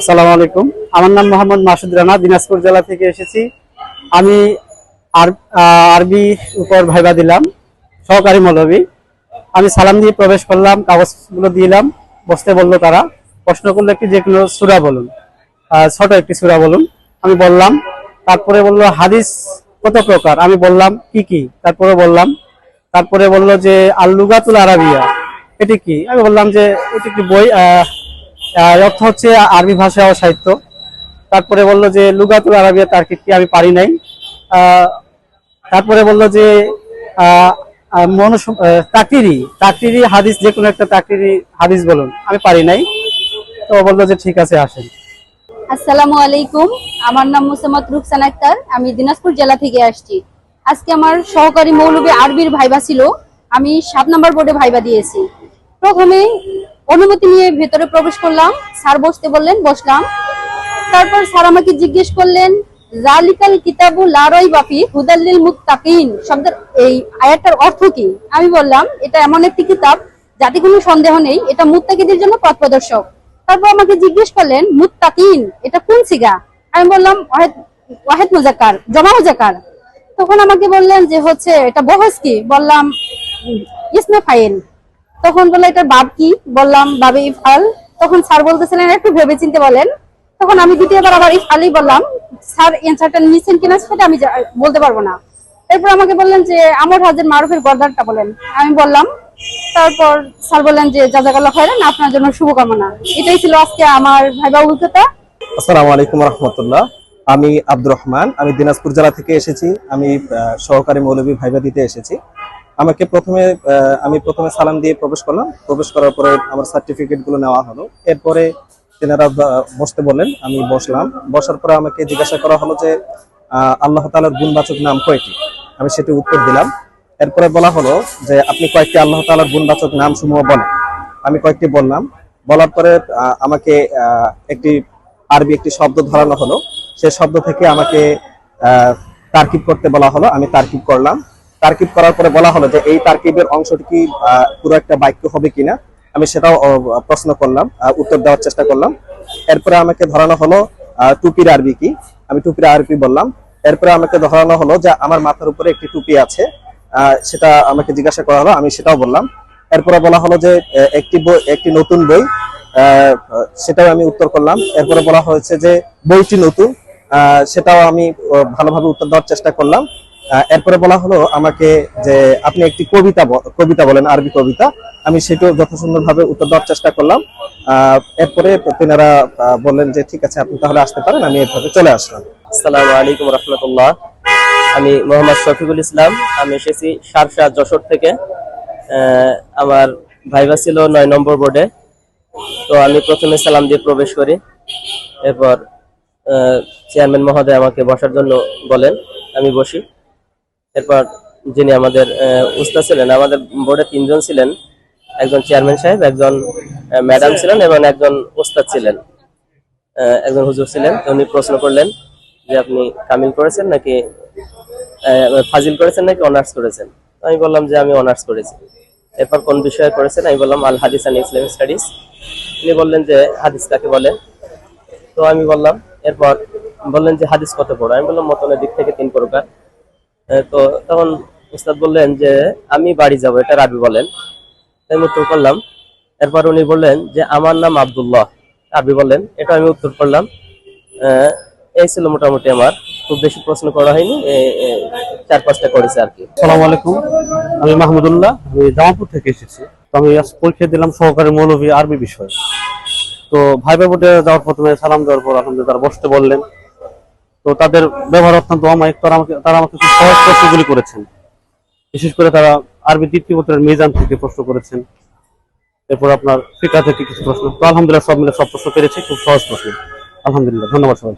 আসসালামু আলাইকুম। আমার নাম মোহাম্মদ মাসুদ রানা, দিনাজপুর জেলা থেকে এসেছি। আমি আর- আরবি উপর ভাইবা দিলাম, সহকারী মৌলবী। আমি সালাম দিয়ে প্রবেশ করলাম, কাগজগুলো দিলাম বসতে বলল তারা। প্রশ্ন করল একটি যে কোনো সুরা বলুন ছোট একটি সুরা বলুন। আমি বললাম, তারপরে বলল, হাদিস কত প্রকার? আমি বললাম, কি কি? তারপরে বললাম, তারপরে বলল যে আল্লুগাতুল আরাবিয়া। এটি কি? আমি বললাম যে এটি একটি বই অর্থ হচ্ছে আরবি ভাষা ও সাহিত্য তারপরে বলল যে লুগাতুল আরাবিয়া তার কি আমি পারি নাই। তারপরে বলল যে আহ, তাকরিরি তাকরিরি হাদিস যে কোনো একটা তাকরিরি হাদিস বলুন আমি পারি নাই। তো বলল যে ঠিক আছে আসেন। আসসালামু আলাইকুম। আমার নাম মুসাম্মদ রুকসান আক্তার। আমি দিনাজপুর জেলা থেকে আসছি। আজকে আমার সহকারী মৌলবী আরবির ভাইবা ছিল। আমি সাত নম্বর বোর্ডে ভাইবা দিয়েছি। প্রথমে অনুমতি নিয়ে ভেতরে প্রবেশ করলাম। স্যার বসতে বললেন, বসলাম। তারপর স্যার আমাকে জিজ্ঞেস করলেন, জালিকাল কিতাবু লারই বাপি হুদাল্লিল মুত্তাকিন। শব্দের এই আয়াতটার অর্থ কি? আমি বললাম, এটা এমন একটি কিতাব যাতে কোনো সন্দেহ নেই। এটা মুত্তাকিদের জন্য পথ প্রদর্শক। তারপর আমাকে জিজ্ঞেস করলেন, মুত্তাকিন, এটা কোন সিগা? আমি বললাম, ওয়াহেদ মুজাক্কার, জমা মুজাক্কার। তখন আমাকে বললেন যে হচ্ছে, এটা বহস কি? বললাম ইসমে ফাইল। তখন বলল, এটার বাপ কি? বললাম, বাবে ইফাল। তখন স্যার বলতেছিলেন, একটু ভেবে চিনতে বলেন। তখন আমি দ্বিতীয়বার আবার ইফালই বললাম, স্যার অ্যান্সারটা নিচ্ছেন কিনা সেটা আমি বলতে পারব না। এরপর আমাকে বললেন যে, আমর হাজের মারুফের গর্দারটা বলেন। আমি বললাম, তারপর স্যার বললেন যে, জাজাকাল্লাহ খাইরান আপনার জন্য শুভকামনা। এটাই ছিল আজকে আমার ভাইবা অভিজ্ঞতা। আসসালামু আলাইকুম রহমতুল্লাহ। আমি আব্দুর রহমান, আমি দিনাজপুর জেলা থেকে এসেছি। আমি সহকারী মৌলবী ভাইবা দিতে এসেছি। আমাকে প্রথমে আমি প্রথমে সালাম দিয়ে প্রবেশ করলাম। প্রবেশ করার পরে আমার সার্টিফিকেটগুলো নেওয়া হলো। এরপরে তেনারা বসতে বললেন, আমি বসলাম। বসার পরে আমাকে জিজ্ঞাসা করা হলো যে আল্লাহ তালার গুণবাচক নাম কয়টি? আমি সেটি উত্তর দিলাম। এরপরে বলা হলো যে, আপনি কয়েকটি আল্লাহ তালার গুণবাচক নাম সমূহ বলেন। আমি কয়েকটি বললাম। বলার পরে আমাকে একটি আরবি একটি শব্দ ধরানো হলো। সে শব্দ থেকে আমাকে তারকিব করতে বলা হলো। আমি তারকিব করলাম। তারকিব করার পরে বলা হলো যে এই তারকিবের অংশটি কি পুরো একটা বাক্য হবে কিনা, আমি সেটাও প্রশ্ন করলাম উত্তর দেওয়ার চেষ্টা করলাম। এরপরে আমাকে ধরানো হলো টুপির আরবি কি, আমি টুপির আরবি বললাম। এরপরে আমাকে ধরানো হলো যে আমার মাথার উপরে একটি টুপি আছে সেটা আমাকে জিজ্ঞাসা করা হলো, আমি সেটাও বললাম। এরপরে বলা হলো যে একটি বই, একটি নতুন বই সেটাও আমি উত্তর করলাম। এরপরে বলা হয়েছে যে বইটি নতুন সেটাও আমি ভালোভাবে উত্তর দেওয়ার চেষ্টা করলাম। এরপরে বলা হলো আমাকে যে আপনি একটি কবিতা কবিতা বলেন, আরবি কবিতা। আমি সেটাও যত সুন্দরভাবে উত্তর দেওয়ার চেষ্টা করলাম। এরপরে তেনারা বললেন যে, ঠিক আছে, আপনি তাহলে আসতে পারেন, আমি এভাবে চলে আসলাম। আসসালামু আলাইকুম রহমতুল্লাহ। আমি মোহাম্মদ শফিকুল ইসলাম। আমি এসেছি সারসা যশোর থেকে। আমার ভাইবা ছিল নয় নম্বর বোর্ডে। তো আমি প্রথমে সালাম দিয়ে প্রবেশ করি। এরপর চেয়ারম্যান মহোদয় আমাকে বসার জন্য বলেন, আমি বসি। এরপর যিনি আমাদের উস্তাদ ছিলেন, আমাদের বোর্ডে তিনজন ছিলেন। একজন চেয়ারম্যান সাহেব, একজন ম্যাডাম ছিলেন এবং একজন উস্তাদ ছিলেন। একজন হুজুর ছিলেন, উনি প্রশ্ন করলেন যে আপনি কামিল করেছেন নাকি ফাজিল করেছেন নাকি অনার্স করেছেন? আমি বললাম যে আমি অনার্স করেছি। এরপর কোন বিষয়ে করেছেন? আমি বললাম আল হাদিস অ্যান্ড ইসলামিক স্টাডিজ। উনি বললেন যে হাদিস কাকে বলে? তো আমি বললাম, এরপর বললেন যে হাদিস কত বড়? আমি বললাম মতনের দিক থেকে তিন প্রকার। তো তখন উস্তাদ বললেন যে, আমি বাড়ি যাব, এটা রাবি বলেন। আমি উত্তর করলাম। এরপর উনি বললেন যে, আমার নাম আবদুল্লাহ। আবি বলেন এটা আমি উত্তর করলাম। এই ছিল মোটামুটি আমার। খুব বেশি প্রশ্ন করা হয়নি চার পাঁচটা করেছে আর কি। সালাম আলাইকুম। আমি মাহমুদুল্লাহ, আমি জামালপুর থেকে এসেছি। তো আমি পরীক্ষা দিলাম সহকারী মৌলভী আরবি বিষয়। তো ভাই বোর্ডে যাওয়ার প্রথমে সালাম দেওয়ার পর আলহামদুলিল্লাহ তারা বসতে বললেন। তো তাদের ব্যবহার অত্যন্ত অমায়িক। তারা আমাকে তারা আমাকে কিছু সহজ প্রশ্নগুলি করেছেন। বিশেষ করে তারা আরবি দ্বিতীয় পত্রের মিজান থেকে প্রশ্ন করেছেন। এরপর আপনার ফিকা থেকে কিছু প্রশ্ন। তো আলহামদুলিল্লাহ সব মিলে সব প্রশ্ন পেরেছি। খুব সহজ প্রশ্ন। আলহামদুলিল্লাহ। ধন্যবাদ সবাই